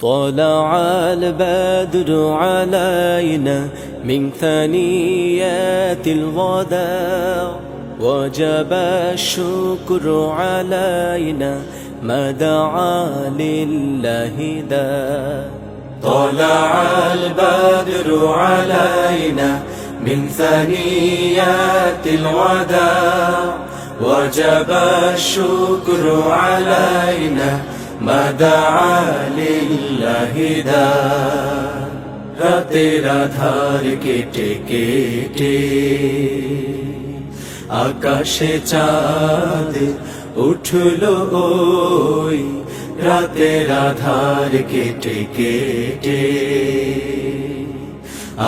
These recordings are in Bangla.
طلع البدر علينا من ثنيات الوداع وجب الشكر علينا ما دعا لله دا طلع البدر علينا من ثنيات الوداع وجب الشكر علينا ما دعا لله دا রাতের আধার কেটে কেটে আকাশে চাঁদ উঠল ওই রাতের আধার কেটে কেটে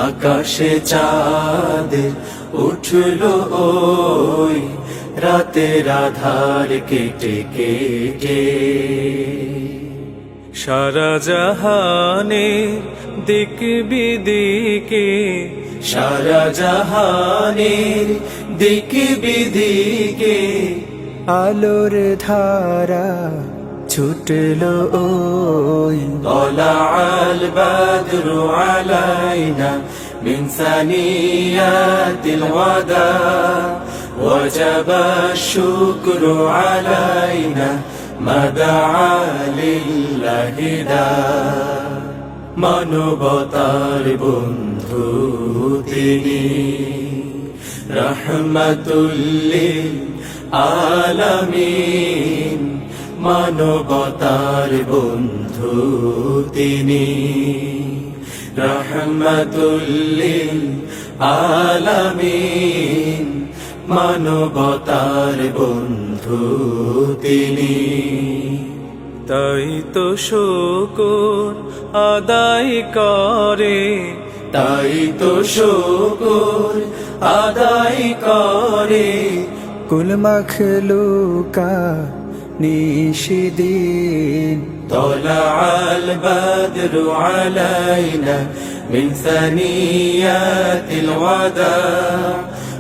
আকাশে চাঁদ উঠল ওই রাতের আধার কেটে কেটে সারা জাহানে দিক বিদিকে সারা জাহানে দিক বিদিকে আলোর ধারা ছুটল ওই طلع البدر علينا من ثنيات الوداع وجب الشكر علينا মাদালিল্লাহিদা মানবতার বন্ধু তিনি। রহমতুল্লিল আলামিন মানবতার বন্ধু তিনি। রহমতুল্লিল আলামিন মানবতার বন্ধু তিনি তাই তো শোকর আদায় করে তাই তো শোকর আদায় করে কুল মখলুকা নিশিদিন طلع البدر علينا من ثنيات الوداع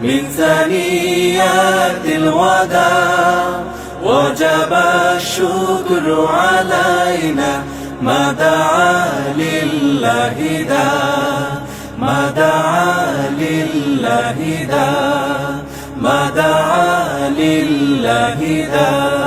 من ثنيات الوداع وجب الشكر علينا ما دعا لله دا ما دعا لله دا ما دعا لله دا.